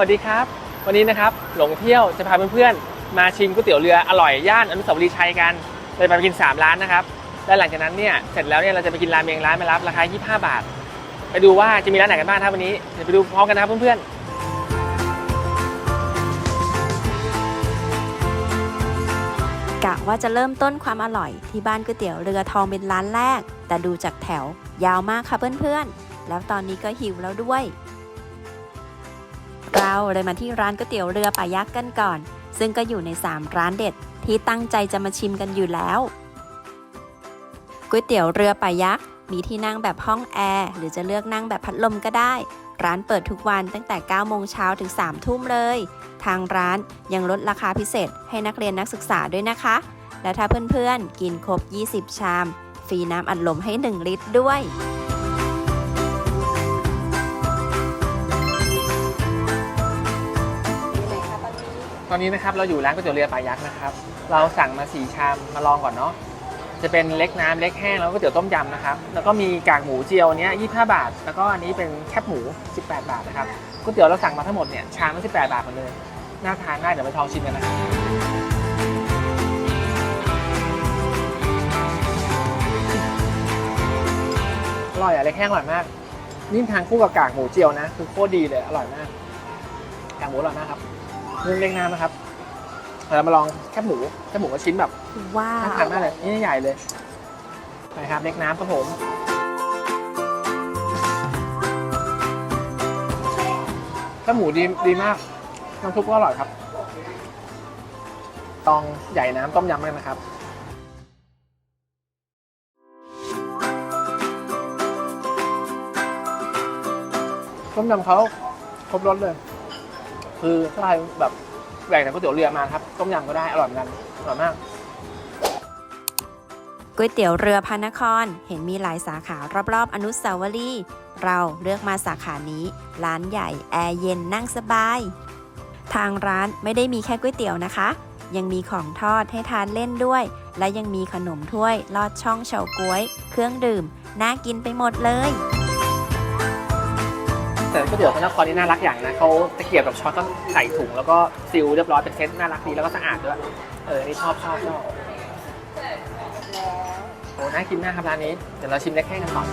วัสดีครับ วันนี้นะครับหลงเที่ยวจะพาเพื่อนๆมาชิมก๋วยเตี๋ยวเรืออร่อยย่านอนุสาวรีย์ชัยกันเลยไปกิน 3 ร้านนะครับและหลังจากนั้นเนี่ยเสร็จแล้วเนี่ยเราจะไปกินราเมงร้านไม่รับราคา 25 บาท ไปดูว่าจะมีร้านไหนกันบ้างครับวันนี้เดี๋ยวไปดูพร้อมกันนะครับเพื่อนๆกะว่าจะเริ่มต้นความอร่อยที่บ้านก๋วยเตี๋ยวเรือทองเป็นร้านแรก แต่ดูจากแถวยาวมากค่ะเพื่อนๆ แล้วตอนนี้ก็หิวแล้วด้วย เราเลยมาที่ร้านก๋วยเตี๋ยวเรือป่ายักษ์กันก่อน ซึ่งก็อยู่ใน 3 ร้านเด็ด ที่ตั้งใจจะมาชิมกันอยู่แล้วก๋วยเตี๋ยวเรือป่ายักษ์มีที่นั่งแบบห้องแอร์หรือจะเลือกนั่งแบบพัดลมก็ได้ ร้านเปิดทุกวันตั้งแต่ 9 โมงเช้าถึง 3 ทุ่มเลย ทางร้านยังลดราคาพิเศษให้นักเรียนนักศึกษาด้วยนะคะ และถ้าเพื่อนๆ กินครบ 20 ชาม ฟรีน้ำอัดลมให้ 1 ลิตรด้วย ตอนนี้นะครับเราอยู่ร้านก๋วยเตี๋ยวเรือป่ายักษ์นะครับ เราสั่งมา4ชามมาลองก่อนเนาะ จะเป็นเล็กน้ำเล็กแห้งแล้วก็ก๋วยเตี๋ยวต้มยำนะครับ แล้วก็มีกากหมูเจียวเนี้ย25บาท แล้วก็อันนี้เป็นแคบหมู 18 บาทนะครับ ก๋วยเตี๋ยวเราสั่งมาทั้งหมดเนี่ยชามละ18 บาทหมดเลย น่าทานมากเดี๋ยวไปลองชิมกันนะครับอร่อยอะเล็กแห้งอร่อยมาก นี่ทานคู่กับกากหมูเจียวนะ คือโคตรดีเลย อร่อยมาก กากหมูอร่อยมากครับ เรื่องเล็กน้ำนะครับเรามาลองแคบหมูแคบหมูก็ชิ้นแบบว้าน่าทานมากเลยนี่ใหญ่เลยไปครับเล็กน้ำครับผมแคบหมูดีดีมากน้ำซุปก็อร่อยครับ ตองใหญ่น้ำต้มยำมากนะครับต้มยำเขาครบรสเลย คือถ้าใครแบบแหวกจากก๋วยเตี๋ยวเรือมาครับต้มยำก็ได้อร่อยเหมือนกันอร่อยมาก ก๋วยเตี๋ยวเรือพระนคร เห็นมีหลายสาขารอบๆ อนุสาวรีย์เราเลือกมาสาขานี้ ร้านใหญ่แอร์เย็นนั่งสบาย ทางร้านไม่ได้มีแค่ก๋วยเตี๋ยวนะคะ ยังมีของทอดให้ทานเล่นด้วย และยังมีขนมถ้วยลอดช่องเฉาก๊วย เครื่องดื่ม น่ากินไปหมดเลย แต่ก๋วยเตี๋ยวพระนครนี่น่ารักอย่างนะเขาตะเกียบกับช้อนก็ใส่ถุงแล้วก็ซิลเรียบร้อยเป็นเซตน่ารักดีแล้วก็สะอาดด้วย เออนี่ชอบชอบชอบโอ้น่ากินมากครับร้านนี้ เดี๋ยวเราชิมเล็กแห้งกันก่อน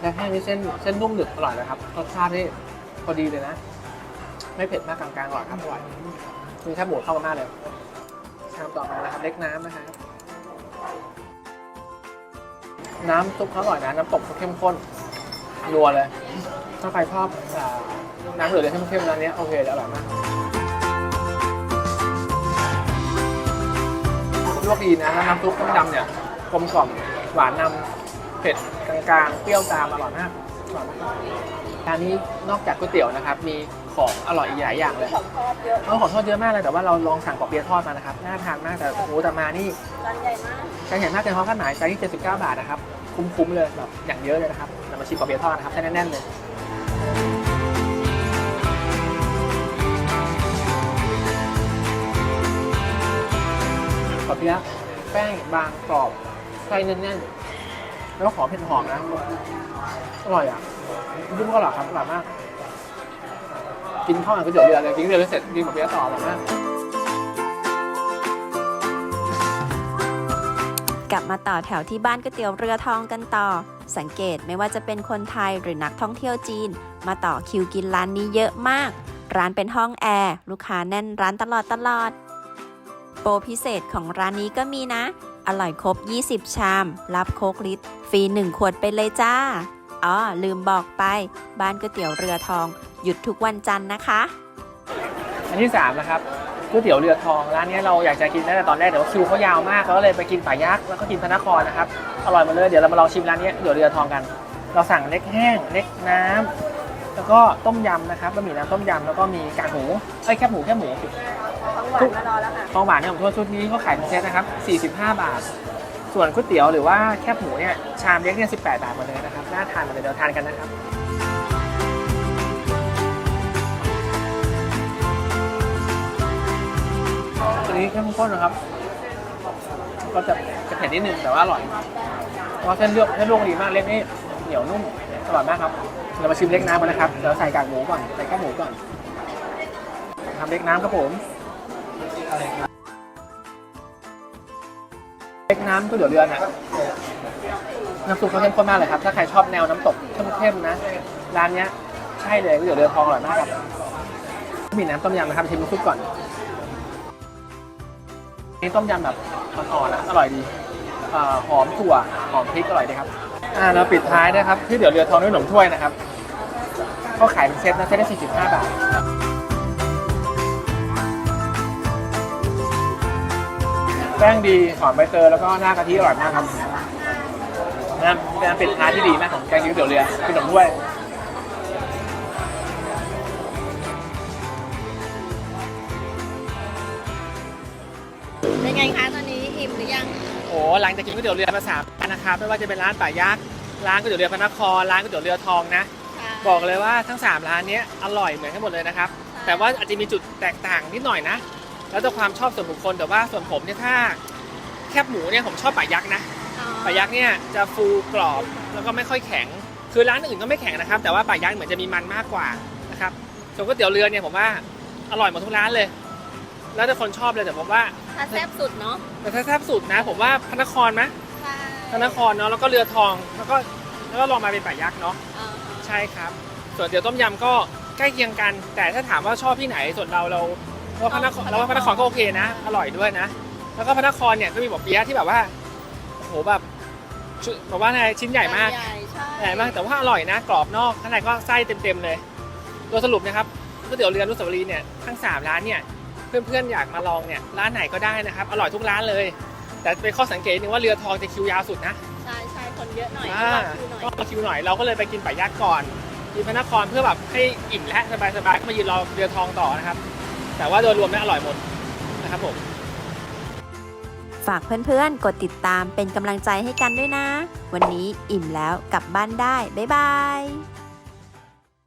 เล็กแห้งนี่เส้นเส้นนุ่มหนึบอร่อยเลยครับรสชาตินี่พอดีเลยนะ ไม่เผ็ดมากกลางๆอร่อยครับอร่อยมีแค่หมูเข้ามาม่าเลยชามต่อมานะครับเล็กน้ำนะครับ น้ำซุปเขาอร่อยนะน้ำตกเขาเข้มข้นนัวเลย ถ้าใครชอบอ่าน้ำเหลืองเข้มๆร้านนี้โอเคเลยอร่อยมากลวกดีนะแล้วน้ำซุปต้มยำเนี่ยกลมกล่อมหวานนำเผ็ดกลางๆเปรี้ยวตามอร่อยมากอร่อยมากร้านนี้นอกจากก๋วยเตี๋ยวนะครับมี ของอร่อยอีกหลายอย่างเลยของทอดเยอะเออของทอดเยอะมากเลยแต่ว่าเราลองสั่งปอเปี๊ยะทอดมานะครับน่าทานมากแต่โอ้โหแต่มานี่การเห็นมากเกินความคาดหมายไซส์ที่79 บาทนะครับคุ้มๆเลยแบบอย่างเยอะเลยนะครับเรามาชิมปอเปี๊ยะทอดนะครับแน่นๆเลยปอเปี๊ยะแป้งบางกรอบไส้แน่นๆแล้วก็หอมเผ็ดหอมนะอร่อยอะยุ่งก็อร่อยครับอร่อยมาก กินข้าวกับก๋วยเตี๋ยวเรือเลยกินก๋วยเตี๋ยวเรือเสร็จกินปอเปี๊ยะต่ออร่อยมากกลับมาต่อแถวที่บ้านก๋วยเตี๋ยวเรือทองกันต่อ สังเกตไม่ว่าจะเป็นคนไทยหรือนักท่องเที่ยวจีน มาต่อคิวกินร้านนี้เยอะมาก ร้านเป็นห้องแอร์ลูกค้าแน่นร้านตลอดตลอด โปรพิเศษของร้านนี้ก็มีนะ อร่อยครบ 20 ชาม รับโคกลิตรฟรี 1 ขวดไปเลยจ้า อ๋อลืมบอกไป บ้านก๋วยเตี๋ยวเรือทอง หยุดทุกวันจันทร์นะคะ อันที่3นะครับก๋วยเตี๋ยวเรือทองร้านนี้เราอยากจะกินตั้งแต่ตอนแรกแต่ว่าคิวเขายาวมากเราก็เลยไปกินป่ายักษ์แล้วก็กินพระนครนะครับอร่อยหมาเลยเดี๋ยวเรามาลองชิมร้านนี้ก๋วยเตี๋ยวเรือทองกัน เราสั่งเล็กแห้งเล็กน้ำแล้วก็ต้มยำนะครับบะหมี่น้ำต้มยำแล้วก็มีกากหมูเอ้ยแคบหมูแคบหมูของหวานมารอแล้วค่ะทองหวานเนี่ยผมทั่วชุดนี้เขาขายเป็นเซตนะครับ45 บาท ส่วนก๋วยเตี๋ยวหรือว่าแคบหมูเนี่ยชามเล็กเนี่ย18บาทหมดเลยนะครับน่าทานหมดเลยเดี๋ยวทานกันนะครับ ตัวนี้เข้มข้นนะครับ ก็จะจะเผ็ดนิดนึงแต่ว่าอร่อยเพราะเส้นเลือกเส้นลวกดีมากเล็กนี่เหนียวนุ่มอร่อยมากครับเรามาชิมเล็กน้ำกันนะครับเดี๋ยวใส่กากหมูก่อนใส่ข้าวหมูก่อนทำเล็กน้ำครับผม เล็กน้ำก๋วยเตี๋ยวเรือน่ะน้ำซุปเขาเข้มข้นมากเลยครับ ถ้าใครชอบแนวน้ำตกเข้มๆนะ ร้านเนี้ยใช่เลยก๋วยเตี๋ยวเรือทองอร่อยมากครับ มีน้ำต้มยำนะครับชิมน้ำซุปก่อนนี่ต้มยำแบบอ่อนๆนะอร่อยดีหอมถั่วหอมพริกอร่อยดีครับ อ่าเราปิดท้ายนะครับที่เดี๋ยวเรือทองด้วยขนมถ้วยนะครับเขาขายเป็นเซตนะเซตละ45 บาท แป้งดีหอมใบเตยแล้วก็หน้ากะทิอร่อยมากครับนะเป็นอันปิดท้ายที่ดีมากของแกงยิ้วเตี๋ยวเรือขนมถ้วยเป็นไงคะตอนนี้อิ่มหรือยังโอ้หลังจากกินก๋วยเตี๋ยวเรือมาสามร้านนะครับไม่ว่าจะเป็นร้านป่ายักษ์ร้านก๋วยเตี๋ยวเรือพระนครร้านก๋วยเตี๋ยวเรือทองนะบอกเลยว่าทั้ง 3 ร้านเนี้ยอร่อยเหมือนกันหมดเลยนะครับ แต่ว่าอาจจะมีจุดแตกต่างนิดหน่อยนะ แล้วแต่ความชอบส่วนบุคคลแต่ว่าส่วนผมเนี่ยถ้าแคบหมูเนี่ยผมชอบป่ายักษ์นะป่ายักษ์เนี่ยจะฟูกรอบแล้วก็ไม่ค่อยแข็ง คือร้านอื่นก็ไม่แข็งนะครับ แต่ว่าป่ายักษ์เหมือนจะมีมันมากกว่านะครับส่วนก๋วยเตี๋ยวเรือเนี่ยผมว่าอร่อยหมดทุกร้านเลย แล้วแต่คนชอบเลยแต่ผมว่าถ้าแซ่บสุดเนาะแต่ถ้าแซ่บสุดนะ ผมว่าพระนครไหมใช่พระนครเนาะแล้วก็เรือทองแล้วก็แล้วก็ลองมาเป็นป่ายักษ์เนาะอ่าใช่ครับ ส่วนเตี๋ยวต้มยำก็ใกล้เคียงกัน แต่ถ้าถามว่าชอบที่ไหนส่วนเราเรา เราพระนครเราว่าพระนครก็โอเคนะ อร่อยด้วยนะ แล้วก็พระนครเนี่ยก็มีบอกเปี๊ยะที่แบบว่าโอ้โหแบบชุดแบบว่าไงชิ้นใหญ่มาก ใหญ่ใช่ใหญ่มากแต่ว่าอร่อยนะ กรอบนอกข้างในก็ไส้เต็มๆเลยโดยสรุปนะครับก๋วยเตี๋ยวเรืออนุสาวรีย์เนี่ยทั้งสามร้านเนี่ยเพื่อนๆอยากมาลองเนี่ยร้านไหนก็ได้นะครับ อร่อยทุกร้านเลย แต่เป็นข้อสังเกตนึงว่าเรือทองจะคิวยาวสุดนะใช่ใช่คนเยอะหน่อยอ่ารอคิวหน่อยก็รอคิวหน่อยเราก็เลยไปกินป่ายักษ์ก่อนกินพระนครเพื่อแบบให้อิ่มและสบายๆก็มายืนรอเรือทองต่อนะครับ แต่ว่าโดยรวมนี่อร่อยหมดนะครับผม ฝากเพื่อนๆ กดติดตามเป็นกำลังใจให้กันด้วยนะ วันนี้อิ่มแล้วกลับบ้านได้ บ๊ายบาย